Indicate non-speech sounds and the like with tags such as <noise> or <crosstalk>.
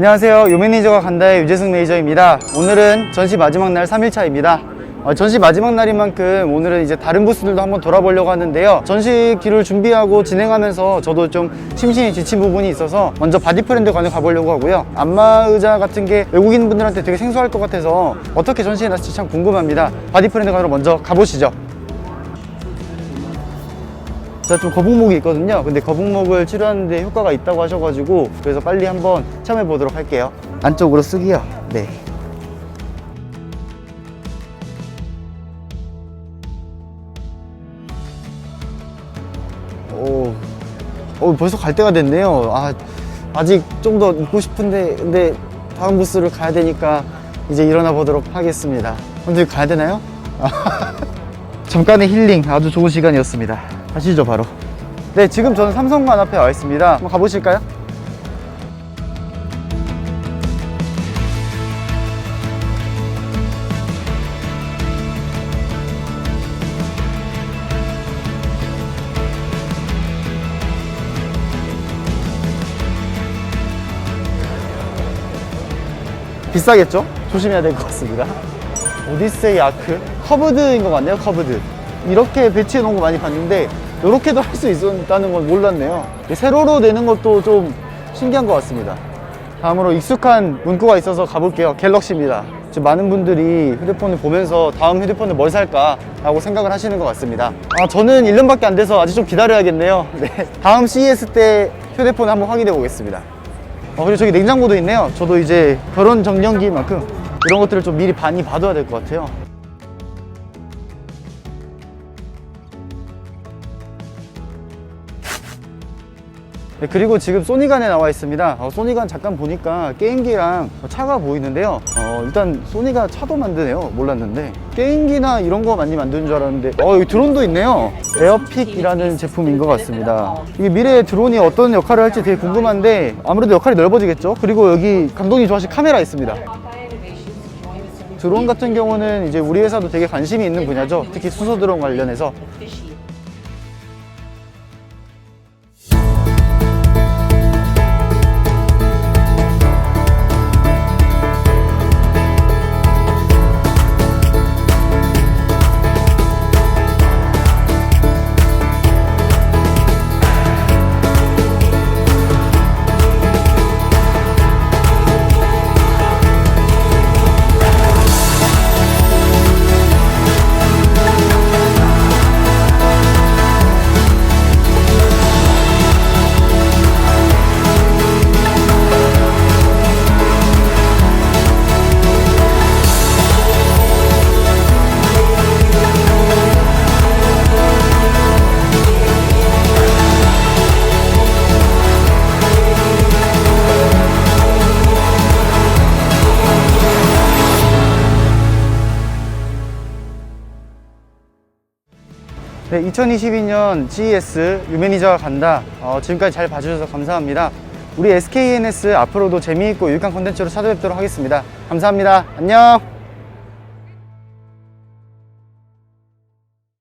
안녕하세요. 요매니저가 간다의 유재승 매니저입니다. 오늘은 전시 마지막 날 3일차입니다. 어, 전시 마지막 날인 만큼 오늘은 이제 다른 부스들도 한번 돌아보려고 하는데요. 전시 기를 준비하고 진행하면서 저도 좀 심신이 지친 부분이 있어서 먼저 바디프렌드 관을 가보려고 하고요. 안마 의자 같은 게 외국인 분들한테 되게 생소할 것 같아서 어떻게 전시해 놨을지 참 궁금합니다. 바디프렌드 관으로 먼저 가보시죠. 제가 좀 거북목이 있거든요. 근데 거북목을 치료하는데 효과가 있다고 하셔가지고 그래서 빨리 한번 체험해 보도록 할게요. 안쪽으로 쓰기요. 네. 오, 오 벌써 갈 때가 됐네요. 아, 아직 좀 더 있고 싶은데 근데 다음 부스를 가야 되니까 이제 일어나 보도록 하겠습니다. 오늘 가야 되나요? <laughs> 잠깐의 힐링 아주 좋은 시간이었습니다. 가시죠 바로. 네 지금 저는 삼성관 앞에 와 있습니다. 한번 가보실까요? 비싸겠죠? 조심해야 될 것 같습니다. 오디세이 아크 커브드인 것 같네요 커브드 이렇게 배치해 놓은 거 많이 봤는데 이렇게도 할 수 있었다는 건 몰랐네요. 세로로 내는 것도 좀 신기한 것 같습니다. 다음으로 익숙한 문구가 있어서 가볼게요. 갤럭시입니다. 지금 많은 분들이 휴대폰을 보면서 다음 휴대폰을 뭘 살까 라고 생각을 하시는 것 같습니다. 아, 저는 1년밖에 안 돼서 아직 좀 기다려야겠네요. <laughs> 네. 다음 CES 때 휴대폰을 한번 확인해 보겠습니다. 어, 그리고 저기 냉장고도 있네요. 저도 이제 결혼 정년기만큼 이런 것들을 좀 미리 많이 봐둬야 될 것 같아요. 네, 그리고 지금 소니간에 나와 있습니다. 어, 소니간 잠깐 보니까 게임기랑 차가 보이는데요. 어, 일단 소니가 차도 만드네요. 몰랐는데. 게임기나 이런 거 많이 만드는 줄 알았는데, 어, 여기 드론도 있네요. 에어픽이라는 제품인 것 같습니다. 이게 미래의 드론이 어떤 역할을 할지 되게 궁금한데, 아무래도 역할이 넓어지겠죠? 그리고 여기 감독님 좋아하실 카메라 있습니다. 드론 같은 경우는 이제 우리 회사도 되게 관심이 있는 분야죠. 특히 수소 드론 관련해서. 네, 2022년 CES 유매니저가 간다. 어, 지금까지 잘 봐주셔서 감사합니다. 우리 SKNS 앞으로도 재미있고 유익한 콘텐츠로 찾아뵙도록 하겠습니다. 감사합니다. 안녕!